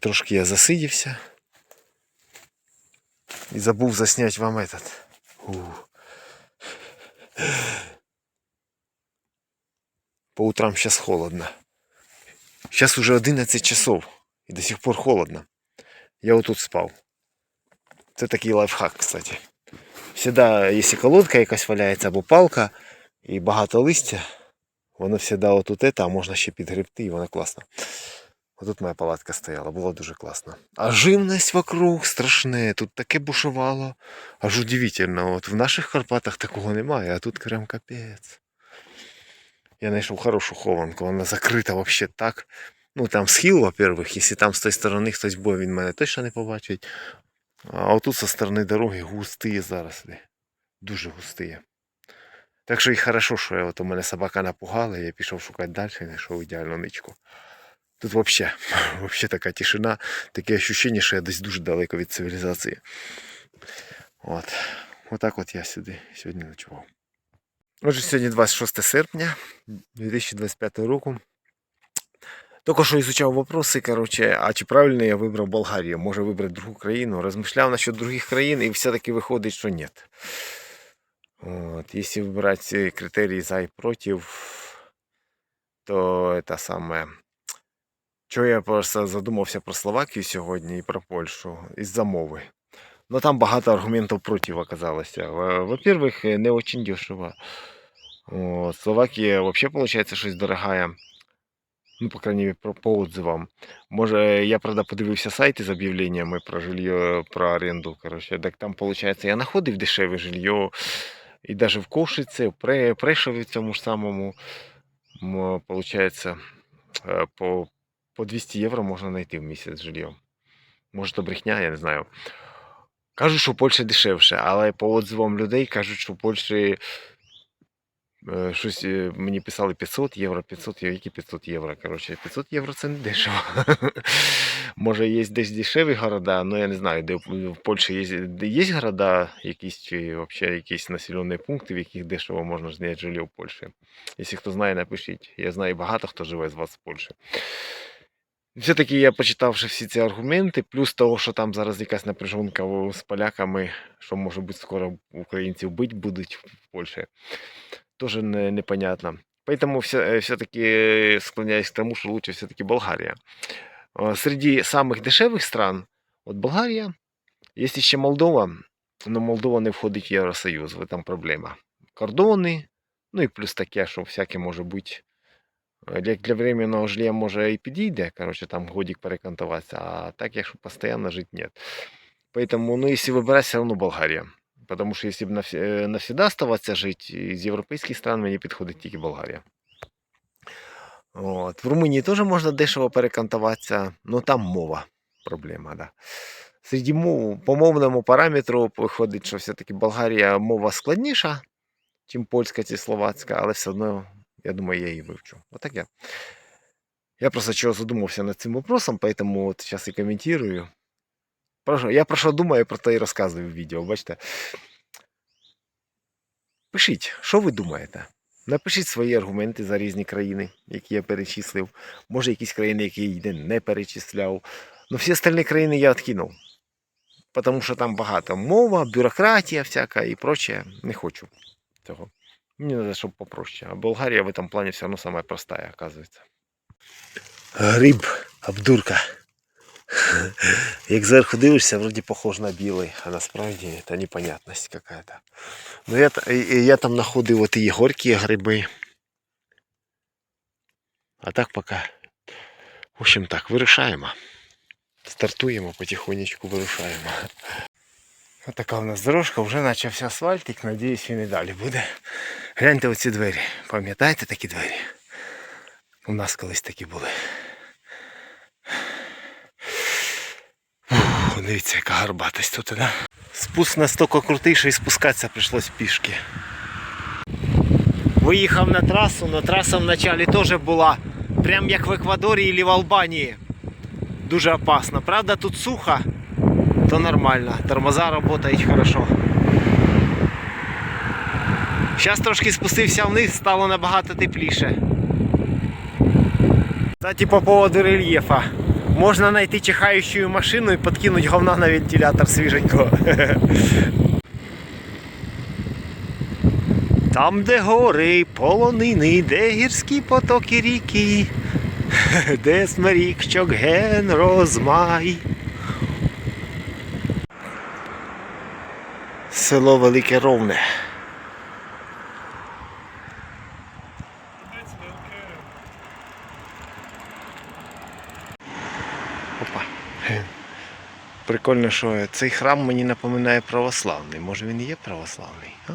Трошки я засидівся. І забув засняти вам этот. У. По утрам сейчас холодно. Сейчас уже 11 часов. І до сих пор холодно. Я отут спав. Це такий лайфхак, кстати. Всегда, якщо колодка якась валяється або палка і багато листя, воно отут это, а можна ще підгребти, і воно класно. Отут моя палатка стояла, було дуже класно. А живність вокруг страшне, тут таке бушувало. Аж удивительно, от в наших Карпатах такого немає, а тут прям капець. Я знайшов хорошу хованку, вона закрита вообще так. Ну там схил, во-первых, якщо там з тої сторони хтось буде, він мене точно не побачить. А отут со сторони дороги густі зарослі. Дуже густі. Так що і хорошо, що я, от у мене собака напугала, я пішов шукати далі і знайшов ідеальну ничку. Тут вообще, вообще така тишина, таке ощущення, що я десь дуже далеко від цивілізації. От. Отак от я сюди сьогодні ночував. Отже, сьогодні 26 серпня 2025 року. Тільки що изучав вопроси, короче, а чи правильно я вибрав Болгарію? Може вибрати другу країну? Розмишляв насчет других країн і все-таки виходить, що ні. От, якщо вибирати критерії за і проти, то це саме. Чого я просто задумався про Словакію сьогодні і про Польщу із-за мови. Ну там багато аргументів проти оказалося. Во- Во-первых, не очень дешево. От, Словакія взагалі, виходить, щось дорогая. Ну, по крайней мере, по, по отзывам. Може, я, правда, подивився сайти з об'явленнями про жилье, про оренду. Короче, так там, виходить, я знаходив дешеве жилье. І навіть в Кошиці, в Пре- Прешові цьому ж самому, получается, е, по, по 200 євро можна знайти в місяць жилье. Може, то брехня, я не знаю. Кажуть, що в Польщі дешевше, але по отзивам людей кажуть, що в Польщі е, щось е, мені писали 500 євро, 500 євро, які 500 євро. Коротше, 500 євро це не дешево. Може, є десь дешеві города, але я не знаю, де в Польщі є, є города, якісь чи взагалі якісь населені пункти, в яких дешево можна зняти жилье в Польщі. Якщо хто знає, напишіть. Я знаю багато хто живе з вас в Польщі. Все-таки я почитавши всі ці аргументи, плюс того, що там зараз якась напряжонка о- з поляками, що може бути скоро українців бить будуть в Польщі, теж не, непонятно. Поэтому все, э, все-таки склоняюсь к тому, что лучше все-таки Болгария. А, Среди самых дешевых стран, от Болгарія, є ще Молдова, але Молдова не входить в Євросоюз, в этом проблема. Кордони, ну і плюс таке, що всяке може бути. Е, Як для временного жилья може і підійде, короче, там годик перекантуватися, а так, якщо постійно жити, нет. Поэтому, ну, если выбирать, все равно Болгария. Потому что если бы навс- э, навсегда оставаться жить, из европейских стран мені підходить тільки Болгарія. От. В Румунії теж можна дешево перекантуватися, але там мова проблема. Да. Серед мов, по мовному параметру виходить, що все-таки Болгарія мова складніша, ніж польська чи словацька, але все одно, я думаю, я її вивчу. Отак я. Я просто чого задумався над цим вопросом, поэтому от зараз і коментую. Я про що думаю, про те і розказую в відео, бачите. Пишіть, що ви думаєте? Напишіть свої аргументи за різні країни, які я перечислив. Може, якісь країни, які я не перечисляв. Ну, всі остальні країни я відкинув. Тому що там багато мова, бюрократія всяка і прочее. Не хочу цього. Мені треба, щоб попроще. А Болгарія в этом плані все одно самая простая, оказується. Гриб, обдурка. Як зверху дивишся, вроді похож на білий, а насправді це непонятність какая-то. Ну я, та- і- і я там знаходив от і горькі гриби. А так поки. В общем так, вирушаємо. Стартуємо потихонечку, вирушаємо. Ось така у нас дорожка, вже почався асфальтик, надіюсь, він і далі буде. Гляньте оці двері. Пам'ятаєте такі двері? У нас колись такі були. Фух, дивіться, яка гарбатость тут, да? Спуск настільки крутий, що і спускатися прийшлось пішки. Виїхав на трасу, але траса вначалі теж була прям як в Еквадорі або в Албанії. Дуже опасно. Правда, тут сухо, то нормально. Тормоза працюють хорошо. Зараз трошки спустився вниз, стало набагато тепліше. Кстати, по поводу рельєфа. Можна знайти чихаючу машину і подкинути говна на вентилятор свіженького. Там, де гори, полонини, де гірські потоки ріки, де смерік, чокген, розмай. Село Велике Ровне. Опа. Прикольно, що цей храм мені напоминає православний. Може він і є православний? А?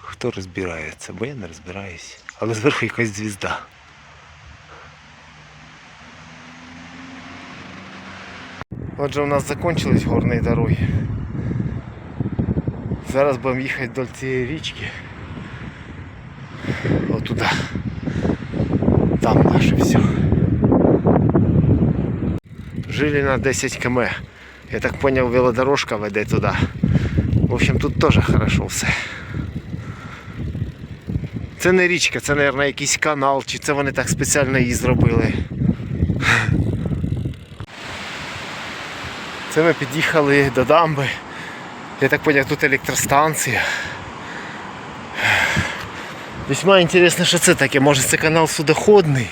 Хто розбирається? Бо я не розбираюсь. Але зверху якась звізда. Отже, у нас закончились горні дороги. Зараз будемо їхати до цієї річки. Отуда. Там наше все. Жили на 10 км. Я так понял, велодорожка веде туди. В общем, тут теж хорошо все. Це не річка, це, мабуть, якийсь канал, чи це вони так спеціально її зробили. Це ми під'їхали до дамби. Я так поняв, тут електростанція. Весьма інтересно, що це таке. Може це канал судоходний.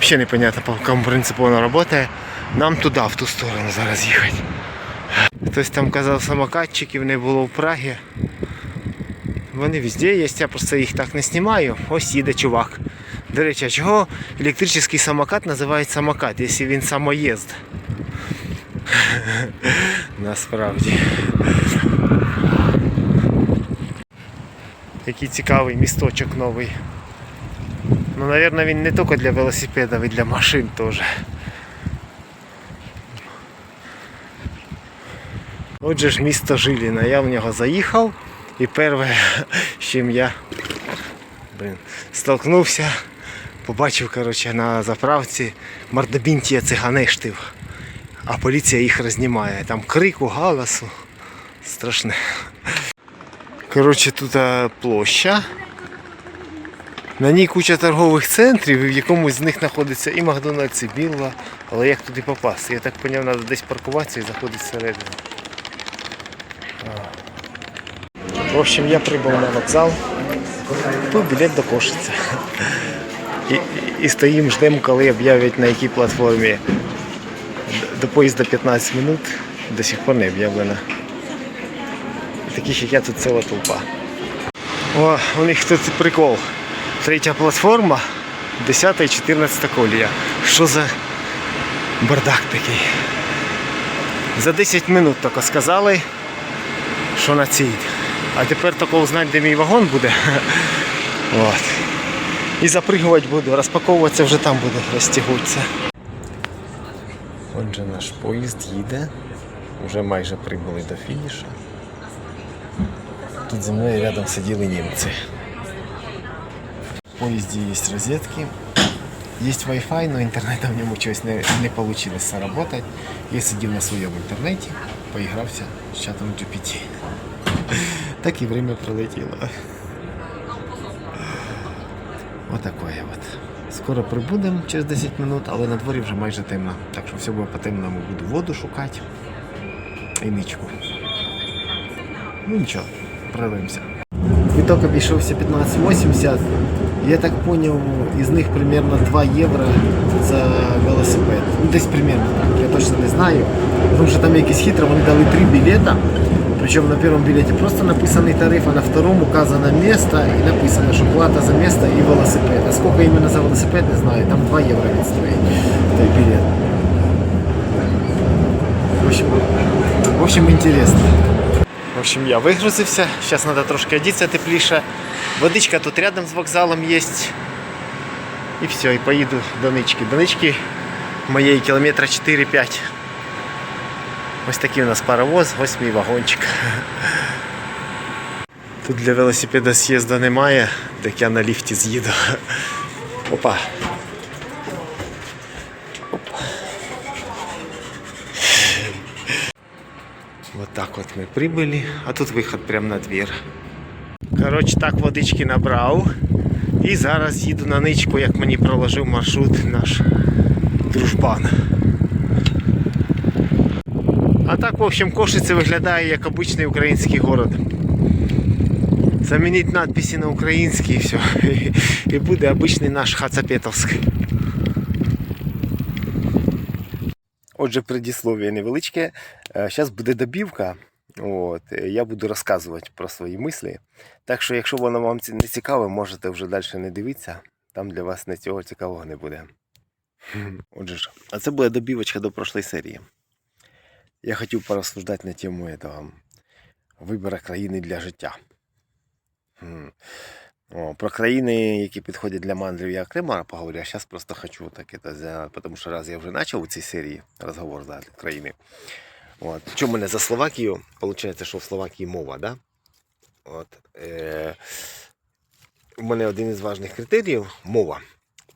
Взагалі непонятно, по якому принципу воно працює. Нам туди, в ту сторону зараз їхати. Хтось там казав, самокатчиків не було в Прагі. Вони везде є, я просто їх так не знімаю. Ось їде чувак. До речі, а чого електричний самокат називають самокат, якщо він самоїзд? Насправді. Який цікавий місточок новий. Ну, мабуть, він не тільки для велосипедів, і для машин теж. Отже ж місто Жиліна. Я в нього заїхав і перше, з чим я блин, столкнувся, побачив коротше, на заправці мордобінтія циганештив, а поліція їх рознімає. Там крику, галасу. Страшне. Коротше, тут е, площа. На ній куча торгових центрів, і в якомусь з них знаходиться і Макдональдс, і Білла. Але як туди попасти? Я так зрозумів, треба десь паркуватися і заходити всередину. В общем, я прибув на вокзал, купив білет до Кошиця. І, і, і ждемо, коли об'являть на якій платформі. До поїзда 15 минут, до сих пор не об'явлено. Таких, як я, тут ціла толпа. О, у них тут прикол. Третя платформа, 10 і 14 колія. Що за бардак такий? За 10 минут тільки сказали, що на цій. А тепер тільки узнати, де мій вагон буде. От. І запригувати буду, розпаковуватися вже там буду, розтягуватися. Отже, наш поїзд їде. Вже майже прибули до фінішу. Тут зі мною рядом сиділи німці. В поїзді є розетки. Є Wi-Fi, але інтернетом в ньому щось не, не вийшло заработати. Я сидів на своєму інтернеті, поігрався з чатом GPT. Так і время пролетіло. Отакое от. Скоро прибудемо через 10 минут, але на дворі вже майже темно. Так що все буде по темному буду воду шукати і ничку. Ну нічого, прорвемося. Квиток обійшовся 15,80. Я так понял, із них примерно 2 євро за велосипед. Ну, десь примерно так, я точно не знаю. Тому що там якісь хитро, вони дали 3 білета. Причому на першому білеті просто написаний тариф, а на второму указано місто і написано, що плата за місто і велосипед. А скільки іменно за велосипед, не знаю, там 2 євро він стоїть той білет. В общем, в общем, интересно. В общем, я вигрузився. Зараз треба трошки одітися тепліше. Водичка тут рядом з вокзалом є. І все, і поїду до нички. До нички моєї кілометра 4-5. Ось такий у нас паровоз, ось мій вагончик. Тут для велосипеда з'їзду немає, так я на ліфті з'їду. Опа. Вот так вот мы прибыли, а тут виход прямо на двір. Коротше, так водички набрав. І зараз їду на ничку, як мені проложив маршрут наш Дружбан. Так, в общем, Кошице виглядає як обичний український город. Замініть надписи на український і все. І, буде обичний наш Хацапетовськ. Отже, предіслов'я невеличке. Зараз буде добівка. От, е, я буду розказувати про свої мислі. Так що, якщо воно вам не цікаве, можете вже далі не дивитися. Там для вас нічого цікавого не буде. Отже ж, а це буде добівочка до прошлої серії. Я хотів порозсуждати на тему этого вибору країни для життя. О, про країни, які підходять для мандрів, я окремо поговорю, а зараз просто хочу так это, за... тому що раз я вже почав у цій серії розговор за країни. От. В мене за Словакію? Получається, що в Словакії мова, да? От, е... У мене один із важних критеріїв мова.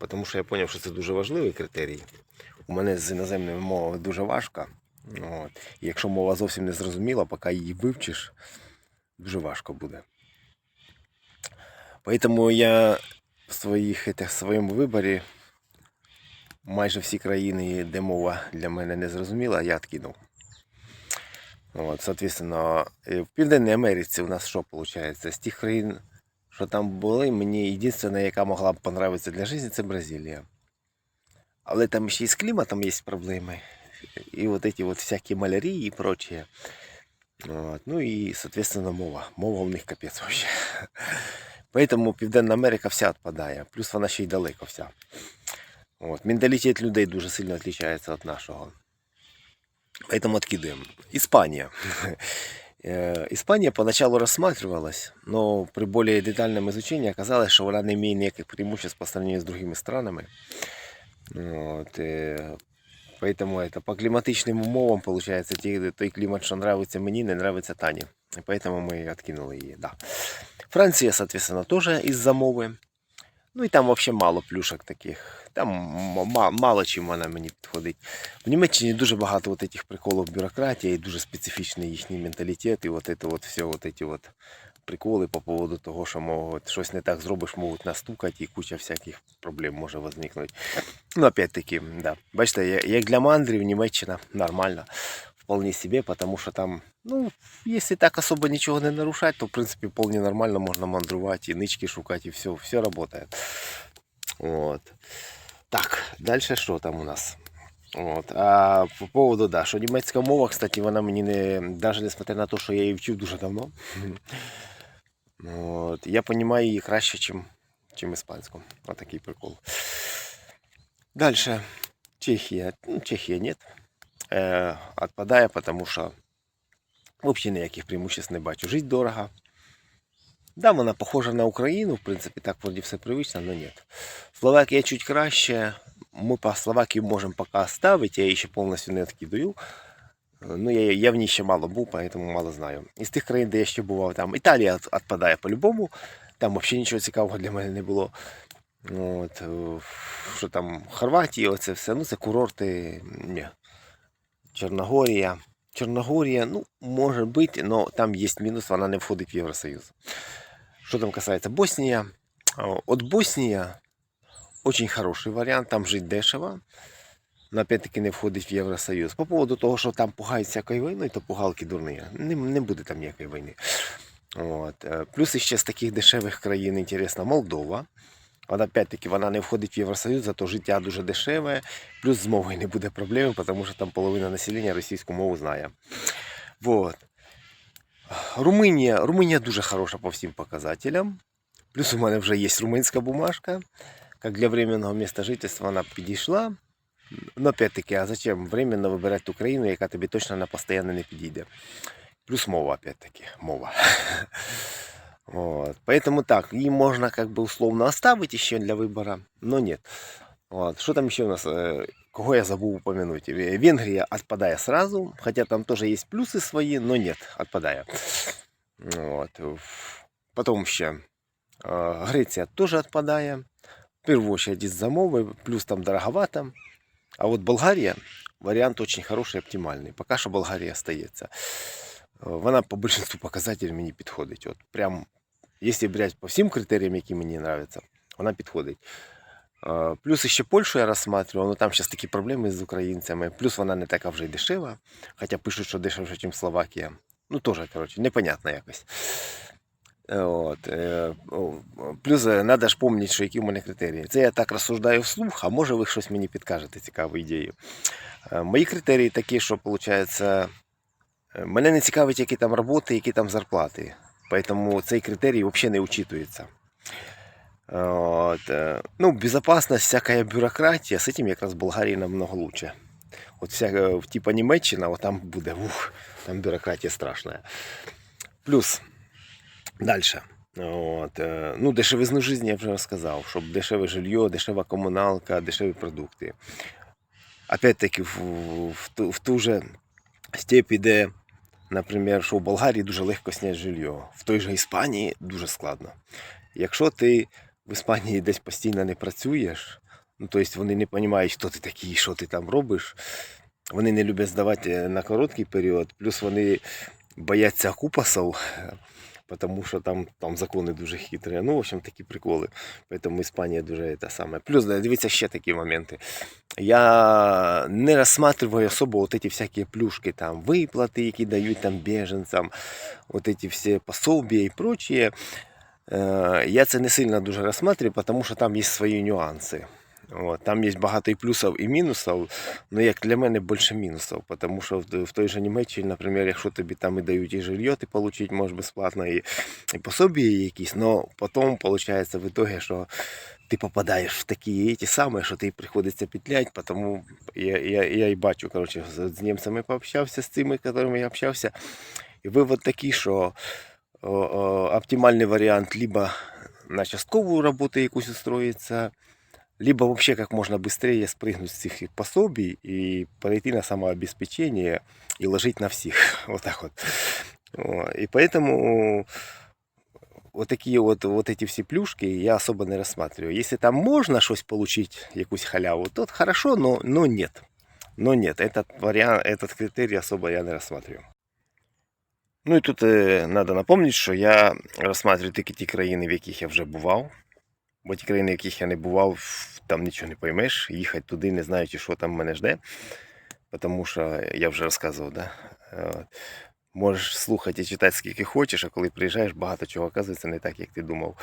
Тому що я зрозумів, що це дуже важливий критерій. У мене з іноземною мовою дуже важко. От. І якщо мова зовсім не зрозуміла, поки її вивчиш, дуже важко буде. Поэтому я в своїх, в своєму виборі майже всі країни, де мова для мене не зрозуміла, я відкинув. От, соответственно, е, в Південній Америці у нас що виходить? З тих країн, що там були, мені єдине, яка могла б понравитися для життя, це Бразилія. Але там ще і з кліматом є проблеми И вот эти вот всякие малярии и прочее. Вот. Ну и, соответственно, мова. Мова у них капець вообще. Поэтому Південна Америка вся відпадає. Плюс вона ще й далеко вся. От. Менталітет людей дуже сильно відрізняється від нашого. Поэтому откидываем. Испания. Э, Испания поначалу рассматривалась, но при более детальном изучении оказалось, что она не имеет никаких преимуществ по сравнению с другими странами. Вот, э, Поэтому это по климатичным умовам, получается, ті- той климат, що нравится мені, не нравится Тані. І поэтому ми откинули її, да. Франція, соответственно, тоже из-за мови. Ну і там вообще мало плюшок таких. Там м- ма- мало чим вона мені підходить. В Німеччині дуже багато от этих приколів бюрократії, дуже специфічний їхній менталітет, і от это от все, от эти от приколи по поводу того, що можуть щось не так зробиш, можуть настукати, і куча всяких проблем може возникнути. Ну, опять-таки, да. Бачите, як для мандрів Німеччина нормально, вполне себе, потому що там, ну, якщо так особо нічого не нарушать, то в принципі вполне нормально можна мандрувати, і нички шукати, і все, все работает. Вот. Так, далі що там у нас? От. А по поводу, да, що німецька мова, кстати, вона мені не, навіть несмотря на те, що я її вчив дуже давно, от, я розумію її краще, чим, чим іспанську. Отакий прикол. Дальше. Чехия. Ну, Чехия нет. Э, отпадає, потому що взагалі ніяких преимуществ не бачу. Жить дорого. Да, вона похожа на Україну, в принципі, так вроді все привично, но нет. Словакія чуть краще. Ми по Словакії можемо поки оставити, я її ще повністю не відкидаю. Ну, я, я в ній ще мало був, поэтому мало знаю. Із тих країн, де я ще бував, там Італія відпадає по-любому. Там взагалі нічого цікавого для мене не було. От, е, що там Хорватія, оце все, ну це курорти. Ні. Чорногорія. Чорногорія, ну, може бути, але там є мінус, вона не входить в Євросоюз. Що там касається Боснія? От Боснія очень хороший варіант, там жить дешево. Но опять-таки не входить в Євросоюз. По поводу того, що там пугають всякою війною, то пугалки дурні. Не, не буде там ніякої війни. От. е, Плюс ще з таких дешевих країн інтересна Молдова. От опять-таки вона не входить в Євросоюз, зато життя дуже дешеве, плюс з мовою не буде проблем, тому що там половина населення російську мову знає. Вот. Румунія. Румунія дуже хороша по всім показателям. Плюс у мене вже є румунська бумажка. Як для временного міста жительства вона підійшла. Ну, опять-таки, а зачем временно вибирати ту країну, яка тобі точно на постійно не підійде? Плюс мова, опять-таки, мова. Вот. Поэтому так, її можна как бы условно оставить еще для выбора, но нет. Вот. Что там еще у нас? э, Кого я забыл упомянуть? Э, Венгрия отпадая сразу, хотя там тоже есть плюсы свои, но нет, отпадая. Вот. Потом еще э, Греция тоже отпадая. В первую очередь из-за мовы, плюс там дороговато. А вот Болгария, вариант очень хороший и оптимальный. Пока что Болгария остается. Вона по большинству показателів мені підходить. От прям, якщо брати по всім критеріям, які мені подобаються, вона підходить. Плюс ще Польщу я розсматривав, ну там зараз такі проблеми з українцями. Плюс вона не така вже й дешева, хоча пишуть, що дешевше, ніж Словакія. Ну, теж, коротше, непонятно якось. Е, От, е, о, плюс треба ж пам'ятати, що які в мене критерії. Це я так розсуждаю вслух, а може ви щось мені підкажете цікаву ідею. Е, Мої критерії такі, що виходить, е, мене не цікавить, які там роботи, які там зарплати. Тому цей критерій взагалі не учитується. Вот. э, Ну, безопасность, всякая бюрократия, с этим якраз в Болгарії намного лучше. От вся, э, типа Німеччина, от там буде, ух, там бюрократія страшна. Плюс, дальше. От, е, ну, дешевизну життя я вже розказав, щоб дешеве жилье, дешева комуналка, дешеві продукти. Опять-таки, в, в, ту, в ту же степь іде, наприклад, що в Болгарії дуже легко зняти жилье. В той же Іспанії дуже складно. Якщо ти в Іспанії десь постійно не працюєш, ну тобто вони не розуміють, хто ти такий, що ти там робиш. Вони не люблять здавати на короткий період, плюс вони бояться окупасів, тому що там, там закони дуже хитрі. Ну, в общем, такі приколи. Тому Іспанія дуже те саме. Плюс дивіться ще такі моменти. Я не розсматриваю особо вот эти всякі плюшки, там, виплати, які дають там біженцям, вот эти всі пособия і прочее. Е, Я це не сильно дуже розсматриваю, тому що там є свої нюанси. От, там є багато і плюсів, і мінусів, але як для мене більше мінусів, тому що в, в той же Німеччині, наприклад, якщо тобі там і дають і жилье, ти отримати можеш безплатно, і, і пособі якісь, але потім виходить в итоге, що ти попадаєш в такі ті самі, що ти приходиться петлять, тому я, я, я і бачу, коротше, з, німцями пообщався, з цими, якими я общався, і вивод такий, що о, о, оптимальный вариант либо на частковую работу якусь устроиться, либо вообще как можно быстрее спрыгнуть с этих пособий и перейти на самообеспечение и ложить на всех. Вот так вот. О, И поэтому вот такие вот, вот эти все плюшки я особо не рассматриваю. Если там можно что-то получить, якусь халяву, то хорошо, но, но нет. Но нет, этот вариант, этот критерий особо я не рассматриваю. Ну і тут треба напомнити, що я розсматриваю тільки ті країни, в яких я вже бував. Бо ті країни, в яких я не бував, там нічого не поймеш. Їхати туди, не знаючи, що там мене жде. Тому що я вже розказував, да? Можеш слухати і читати скільки хочеш, а коли приїжджаєш, багато чого оказується не так, як ти думав.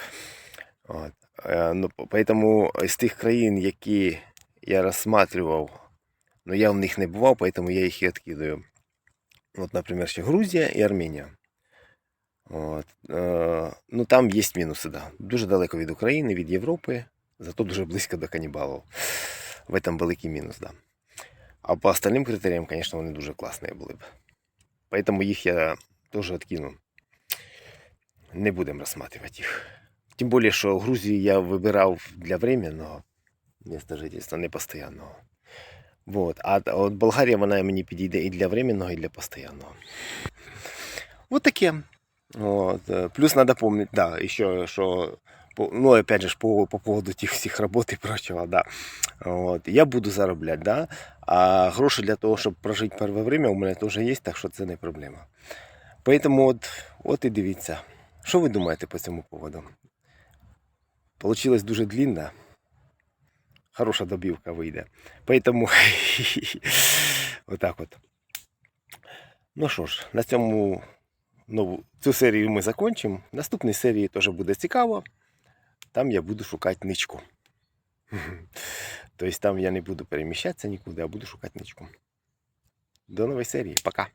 От. Е, Ну, Тому з тих країн, які я розсматривав, ну я в них не бував, тому я їх і відкидаю. Вот, например, ще Грузія і Арменія. От. Е, ну там є мінуси, да. Дуже далеко від України, від Європи, зато дуже близько до канібалів. В этом великий мінус, да. А по остальним критеріям, звісно, вони дуже класні були б. Поэтому їх я теж відкину. Не будемо розсматривати їх. Тим більше, що Грузію я вибирав для временного місця жительства, не постоянного. Вот. А от Болгарія вона мені підійде і для временного, і для постоянного. Вот таке. Вот. е, Плюс надо помнить, да, еще, что, ну, опять же, по, по поводу тех всех работ и прочего, да. Вот. Я буду зароблять, да. А гроші для того, щоб прожити перше время, у мене теж є, так що це не проблема. Поэтому от, от і дивіться. Що ви думаєте по цьому поводу? Получилось дуже длинно. Хороша добівка вийде. Поэтому отак от. Ну що ж, на цьому нову, цю серію ми закінчимо. В наступній серії теж буде цікаво. Там я буду шукати ничку. Тобто там я не буду переміщатися нікуди, а буду шукати ничку. До нової серії. Пока.